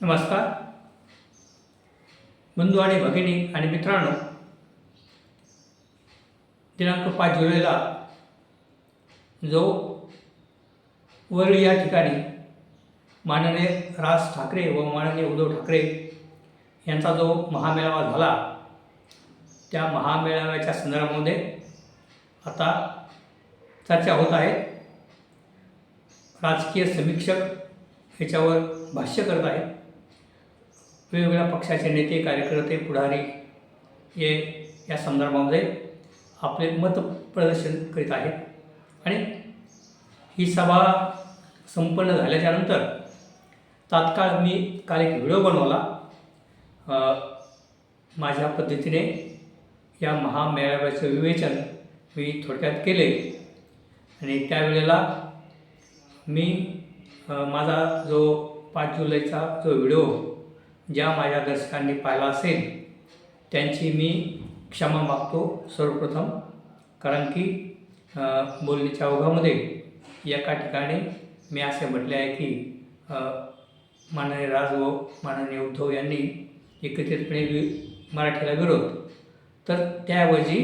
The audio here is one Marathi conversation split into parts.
नमस्कार. बंधू आणि भगिनी आणि मित्रांनो दिनांक पाच जुलैला जो वरळी या ठिकाणी माननीय राज ठाकरे व माननीय उद्धव ठाकरे यांचा जो महामेळावा झाला त्या महामेळाव्याच्या संदर्भामध्ये आता चर्चा होत आहे. राजकीय समीक्षक ह्याच्यावर भाष्य करत आहेत. वेगवेगळ्या पक्षाचे नेते कार्यकर्ते पुढारी हे या संदर्भामध्ये आपले मत प्रदर्शन करीत आहेत. आणि ही सभा संपन्न झाल्याच्यानंतर तात्काळ मी काल एक व्हिडिओ बनवला. माझ्या पद्धतीने या महामेळाव्याचं विवेचन मी थोडक्यात केले. आणि त्यावेळेला मी माझा जो पाच जुलैचा जो व्हिडिओ ज्या माझ्या दर्शकांनी पाहिला असेल त्यांची मी क्षमा मागतो सर्वप्रथम. कारण की बोलण्याच्या ओघामध्ये एका ठिकाणी मी असे म्हटले आहे की माननीय राज व माननीय उद्धव यांनी एकत्रितपणे वि मराठीला विरोध. तर त्याऐवजी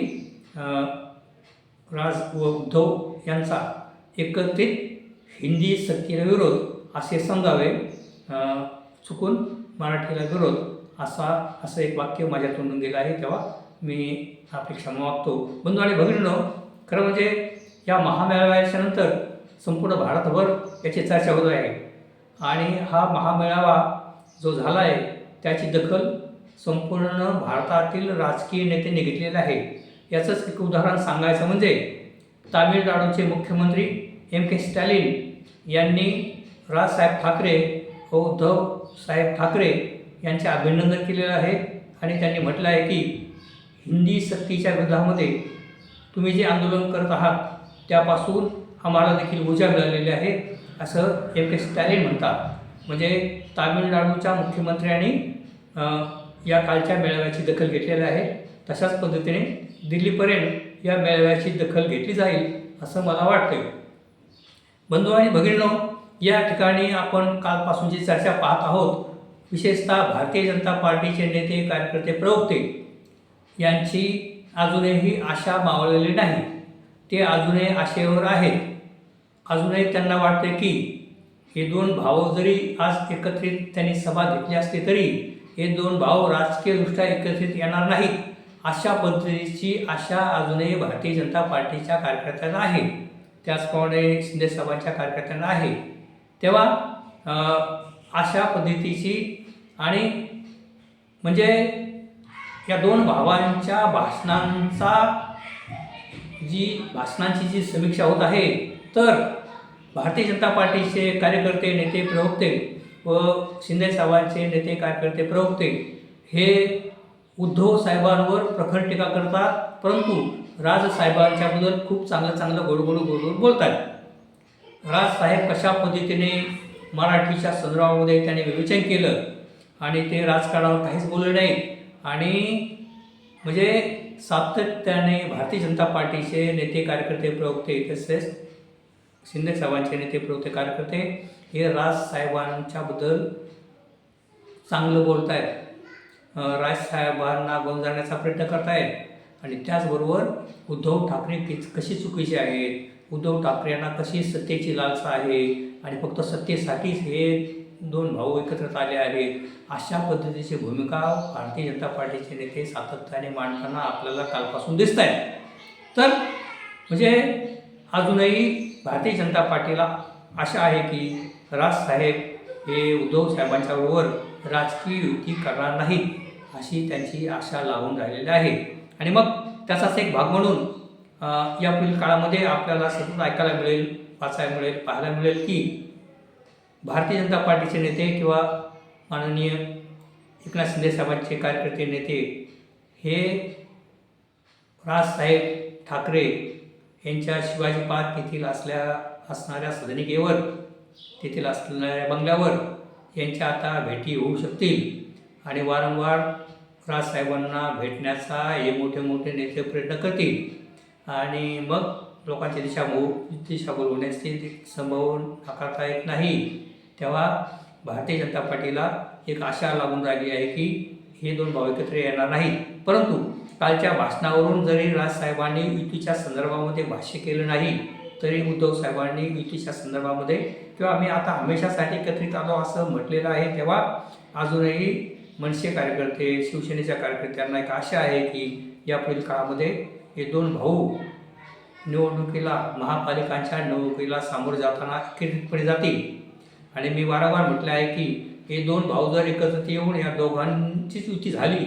राज व उद्धव यांचा एकत्रित हिंदी सक्तीला विरोध असे समजावे चुकून मराठीला विरोध असा असं एक वाक्य माझ्या तोंडून गेलं आहे तेव्हा मी आपली क्षमा मागतो. बंधू आणि भगिनीनो खरं म्हणजे या महामेळाव्याच्या नंतर संपूर्ण भारतभर याची चर्चा होत आहे. आणि हा महामेळावा जो झाला आहे त्याची दखल संपूर्ण भारतातील राजकीय नेत्यांनी घेतलेलं आहे. याचंच एक उदाहरण सांगायचं म्हणजे तामिळनाडूचे मुख्यमंत्री एम के स्टॅलिन यांनी राजसाहेब ठाकरे व उद्धव साहेब ठाकरे यांचे अभिनंदन केलेलं आहे आणि त्यांनी म्हटलं आहे की हिंदी सक्तीच्या विरोधामध्ये तुम्ही जे आंदोलन करत आहात त्यापासून आम्हाला देखील ऊर्जा मिळालेली आहे असं एम के स्टॅलिन म्हणतात. म्हणजे तामिळनाडूच्या मुख्यमंत्र्यांनी या कालच्या मेळाव्याची दखल घेतलेली आहे. तशाच पद्धतीने दिल्लीपर्यंत या मेळाव्याची दखल घेतली जाईल असं मला वाटतं बंधू आणि भगिनीनो या ठिकाणी आपण कालपासूनची चर्चा पाहत आहोत विशेषतः भारतीय जनता पार्टीचे नेते कार्यकर्ते प्रवक्ते यांची अजूनही आशा मावळलेली नाही. ते अजूनही आशेवर आहेत. अजूनही त्यांना वाटते की हे दोन भाऊ जरी आज एकत्रित त्यांनी सभा घेतली असली तरी हे दोन भाऊ राजकीयदृष्ट्या एकत्रित येणार नाहीत अशा पद्धतीची आशा अजूनही भारतीय जनता पार्टीच्या कार्यकर्त्यांना आहे. त्याचप्रमाणे शिंदे साहेबांच्या कार्यकर्त्यांना आहे. तेव्हा अशा पद्धतीची आणि म्हणजे या दोन भावांच्या भाषणांचा जी भाषणांची जी समीक्षा होत आहे तर भारतीय जनता पार्टीचे कार्यकर्ते नेते प्रवक्ते व शिंदे साहेबांचे नेते कार्यकर्ते प्रवक्ते हे उद्धव साहेबांवर प्रखर टीका करतात परंतु राज साहेबांच्याबद्दल खूप चांगलं चांगलं गोडगोडू गोडगोड बोलतात राजसाहेब कशा पद्धतीने मराठीच्या संदर्भामध्ये त्याने विवेचन केलं आणि ते राजकारणावर काहीच बोलले नाही आणि म्हणजे सातत्याने भारतीय जनता पार्टीचे नेते कार्यकर्ते प्रवक्ते तसेच शिंदे साहेबांचे नेते प्रवक्ते कार्यकर्ते हे राजसाहेबांच्याबद्दल चांगलं बोलत आहेत राजसाहेबांना गोंजारण्याचा प्रयत्न करतायत आणि त्याचबरोबर उद्धव ठाकरे किच कशी चुकीचे आहेत? उद्धव ठाकरे यांना कशी सत्तेची लालसा आहे आणि फक्त सत्तेसाठीच हे दोन भाऊ एकत्रित आले आहेत अशा पद्धतीची भूमिका भारतीय जनता पार्टीचे नेते सातत्याने मांडताना आपल्याला कालपासून दिसत आहेत तर म्हणजे अजूनही भारतीय जनता पार्टीला आशा आहे की राजसाहेब हे उद्धव साहेबांच्याबरोबर राजकीय युती करणार नाहीत अशी त्यांची आशा लावून राहिलेली आहे. आणि मग त्याचाच एक भाग म्हणून यापुढील काळामध्ये आपल्याला सतत ऐकायला मिळेल वाचायला मिळेल पाहायला मिळेल की भारतीय जनता पार्टीचे नेते किंवा माननीय एकनाथ शिंदे साहेबांचे कार्यकर्ते नेते हे राजसाहेब ठाकरे यांच्या शिवाजी पार्क येथील असल्या असणाऱ्या सदनिकेवर तेथील असणाऱ्या बंगल्यावर यांच्या आता भेटी होऊ शकतील. आणि वारंवार राजसाहेबांना भेटण्याचा हे मोठे मोठे नेते प्रयत्न करतील. आणि मग लोकांची दिशाभूल दिशाभूल होण्याची संभव नाकारता येत नाही. तेव्हा भारतीय जनता पार्टीला एक आशा लागून राहिली आहे की हे दोन भाऊ एकत्र येणार नाहीत. परंतु कालच्या भाषणावरून जरी राजसाहेबांनी युतीच्या संदर्भामध्ये भाष्य केलं नाही तरी उद्धव साहेबांनी युतीच्या संदर्भामध्ये किंवा आम्ही आता हमेशासाठी एकत्रित आलो असं म्हटलेलं आहे तेव्हा अजूनही मनसे कार्यकर्ते शिवसेनेच्या कार्यकर्त्यांना एक आशा आहे की यापुढील काळामध्ये हे दोन भाऊ निवडणुकीला महापालिकांच्या निवडणुकीला सामोरे जाताना एकत्रितपणे जातील. आणि मी वारंवार म्हटलं आहे की हे दोन भाऊ जर एकत्रित येऊन या दोघांचीच युती झाली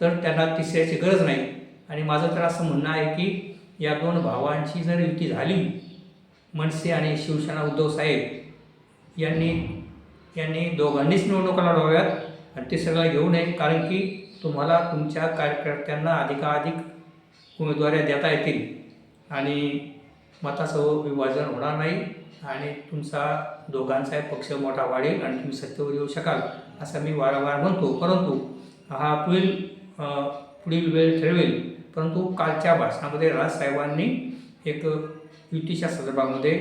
तर त्यांना तिसऱ्याची गरज नाही. आणि माझं तर असं म्हणणं आहे की या दोन भावांची जर युती झाली मनसे आणि शिवसेना उद्धव साहेब यांनी यांनी दोघांनीच निवडणुका लढवाव्यात. आणि तिसऱ्याला घेऊ नये कारण की तुम्हाला तुमच्या कार्यकर्त्यांना अधिकाधिक उमेदवाऱ्या देता येतील. आणि मताचं विभाजन होणार नाही आणि तुमचा दोघांचाही पक्ष मोठा वाढेल आणि तुम्ही सत्तेवर येऊ शकाल असं मी वारंवार म्हणतो. परंतु हा पुढील पुढील वेळ ठरवेल. परंतु कालच्या भाषणामध्ये राजसाहेबांनी एक युतीच्या संदर्भामध्ये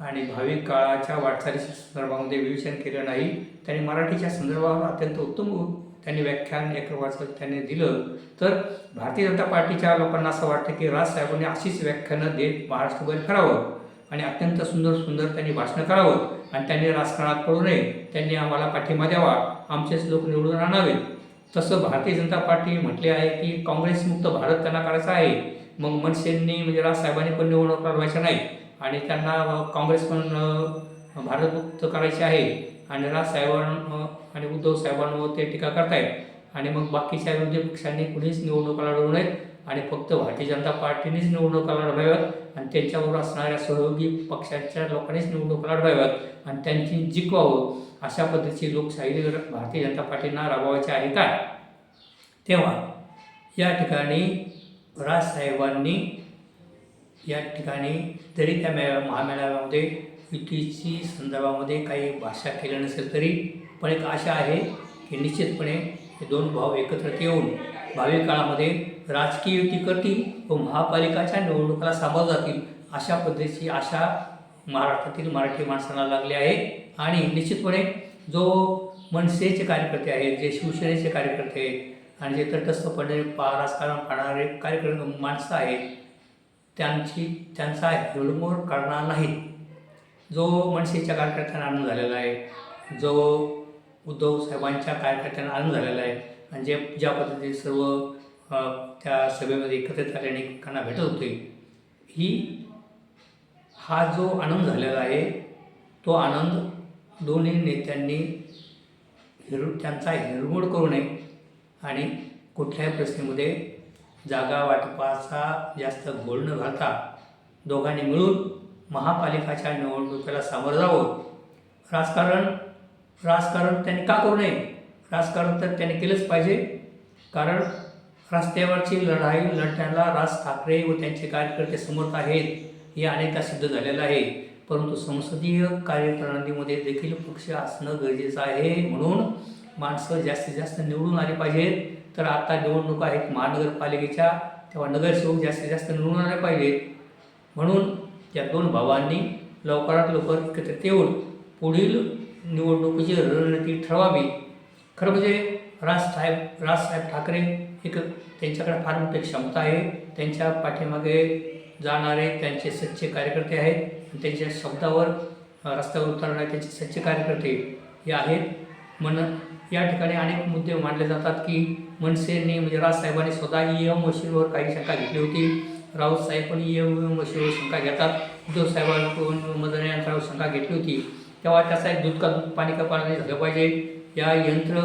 आणि भाविक काळाच्या वाटचालीच्या संदर्भामध्ये विवेचन केलं नाही त्यांनी मराठीच्या संदर्भावर अत्यंत उत्तम त्यांनी व्याख्यान एक वाचन त्यांनी दिलं. तर भारतीय जनता पार्टीच्या लोकांना असं वाटतं की राजसाहेबांनी अशीच व्याख्यानं देत महाराष्ट्रभर करावं आणि अत्यंत सुंदर सुंदर त्यांनी भाषणं करावं आणि त्यांनी राजकारणात पडू नये. त्यांनी आम्हाला पाठिंबा द्यावा. आमचेच लोक निवडून आणावेत. तसं भारतीय जनता पार्टी म्हटले आहे की काँग्रेसमुक्त भारत त्यांना करायचा आहे. मग मनसेंनी म्हणजे राजसाहेबांनी पण निवडणूक लढवायच्या नाही आणि त्यांना काँग्रेस पण भारतमुक्त करायचे आहे. आणि राजसाहेबां आणि उद्धव साहेबांवर ते टीका करतायत. आणि मग बाकीच्या विरोधी पक्षांनी कुणीच निवडणुका लढवू नयेत आणि फक्त भारतीय जनता पार्टीनेच निवडणुका लढवाव्यात आणि त्यांच्यावर असणाऱ्या सहयोगी पक्षाच्या लोकांनीच निवडणुका लढवाव्यात आणि त्यांची जिंकवावं अशा पद्धतीची लोकशाही भारतीय जनता पार्टींना राबवायची आहे काय तेव्हा या ठिकाणी राजसाहेबांनी या ठिकाणी जरी त्या मे महामेळाव्यामध्ये युतीची संदर्भामध्ये काही भाषा केलं नसेल तरी पण एक आशा आहे की निश्चितपणे हे दोन भाव एकत्र येऊन भावी काळामध्ये राजकीय युती करतील व महापालिकाच्या निवडणुकाला सामोरं जातील अशा पद्धतीची आशा महाराष्ट्रातील मराठी माणसांना लागली आहे. आणि निश्चितपणे जो मनसेचे कार्यकर्ते आहेत जे शिवसेनेचे कार्यकर्ते आहेत आणि जे तटस्थपणे पा राजकारण पाहणारे कार्यकर्ते माणसं आहेत त्यांची त्यांचा हिरमोड करणार नाहीत जो मनसेच्या कार्यकर्त्यांना आनंद झालेला आहे जो उद्धव साहेबांच्या कार्यकर्त्यांना आनंद झालेला आहे आणि जे ज्या पद्धतीने सर्व त्या सभेमध्ये एकत्रित आल्याने एकमेकांना भेटत होते ही हा जो आनंद झालेला आहे तो आनंद दोन्ही नेत्यांनी हिर त्यांचा हिरमोड करू नये आणि कुठल्याही प्रश्नेमध्ये जागा वाटपाचा जास्त घोळ न घालता दोघांनी मिळून महापालिकाच्या निवडणुकीला सामोरं जावं. राजकारण राजकारण त्यांनी का करू नये? राजकारण तर त्यांनी केलंच पाहिजे. कारण रस्त्यावरची लढाई लढण्याला राज ठाकरे व त्यांचे कार्यकर्ते समर्थ आहेत हे अनेकदा सिद्ध झालेलं आहे. परंतु संसदीय कार्यप्रणालीमध्ये देखील पक्ष असणं गरजेचं आहे म्हणून माणसं जास्तीत जास्त निवडून आली पाहिजेत. तर आता निवडणुका आहेत महानगरपालिकेच्या तेव्हा नगरसेवक जास्तीत जास्त निवडणारे पाहिजेत. म्हणून या दोन भावांनी लवकरात लवकर एकत्रित येऊन पुढील निवडणुकीची रणनीती ठरवावी. खरं म्हणजे राजसाहेब राजसाहेब ठाकरे एक त्यांच्याकडे फार मोठी क्षमता आहे. त्यांच्या पाठीमागे जाणारे त्यांचे सच्चे कार्यकर्ते आहेत. आणि त्यांच्या शब्दावर रस्त्यावर उतरणारे त्यांचे सच्चे कार्यकर्ते हे आहेत. म्हणून या ठिकाणी अनेक मुद्दे मांडले जातात की मनसेने म्हणजे राजसाहेबांनी स्वतः ई एम मशीनवर काही शंका घेतली होती. राऊत साहेब पण ई एम मशीनवर शंका घेतात. जो साहेबांकडून मदन यंत्रावर शंका घेतली होती. तेव्हा त्याचा एक दूध का दूध पाणी का पाणी झालं पाहिजे. या यंत्र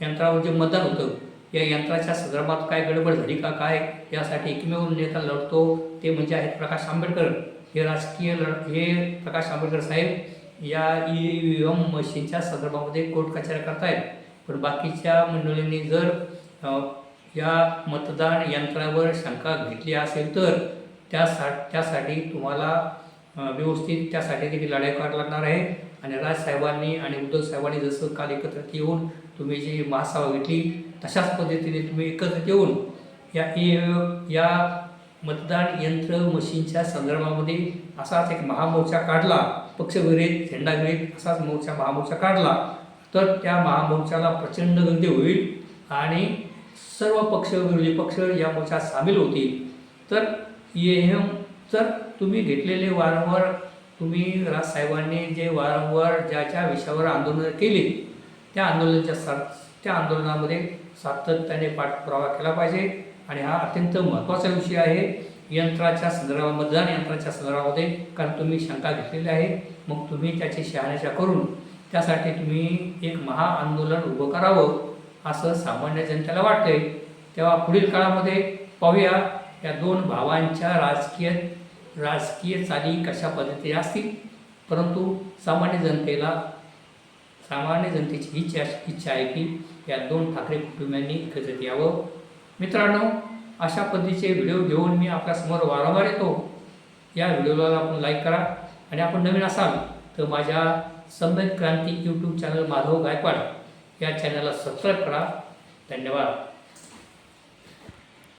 यंत्रावर जे मतदान होतं या यंत्राच्या संदर्भात काय गडबड झाली का काय यासाठी एकमेव नेता लढतो. ते म्हणजे आहेत प्रकाश आंबेडकर. हे राजकीय लढ हे प्रकाश आंबेडकर साहेब या ई एम मशीनच्या संदर्भामध्ये कोर्ट कचऱ्या करतायत. पण बाकीच्या मंडळींनी जर या मतदान यंत्रावर शंका घेतली असेल तर त्यासा त्यासाठी तुम्हाला व्यवस्थित त्यासाठी देखील लढाई करावी लागणार आहे. आणि राजसाहेबांनी आणि उद्धव साहेबांनी जसं काल एकत्रित येऊन तुम्ही जी महासभा घेतली तशाच पद्धतीने तुम्ही एकत्रित येऊन या ई या मतदान यंत्र मशीनच्या संदर्भामध्ये असाच एक महामोर्चा काढला. पक्षविरहित झेंडाविरहित असाच मोर्चा महामोर्चा काढला तर त्या महामोर्चाला प्रचंड गंदी होईल आणि सर्व पक्ष विरोधी पक्ष या मोर्चात सामील होतील. तर हे तर तुम्ही घेतलेले वारंवार तुम्ही राजसाहेबांनी जे वारंवार ज्या ज्या विषयावर आंदोलनं केली त्या आंदोलनाच्या सा त्या आंदोलनामध्ये सातत्याने पाठपुरावा केला पाहिजे आणि हा अत्यंत महत्त्वाचा विषय आहे. यंत्राच्या संदर्भात मतदान यंत्राच्या संदर्भामध्ये कारण तुम्ही शंका घेतलेली आहे मग तुम्ही त्याची शहानिशा करून त्यासाठी तुम्ही एक महाआंदोलन उभं करावं असं सामान्य जनतेला वाटतंय. तेव्हा पुढील काळामध्ये पाहूया या दोन भावांच्या राजकीय राजकीय चाली कशा पद्धतीने असतील. परंतु सामान्य जनतेला सामान्य जनतेची इच्छा इच्छा आहे की या दोन ठाकरे कुटुंबियांनी एकत्रित यावं. मित्रांनो अशा पद्धतीचे व्हिडिओ घेऊन मी आपल्यासमोर वारंवार येतो. या व्हिडिओला आपण लाईक करा. आणि आपण नवीन असाल तर माझ्या सम्यक क्रांती यूट्यूब चॅनल माधव गायकवाड या चॅनलला सबस्क्राईब करा. धन्यवाद.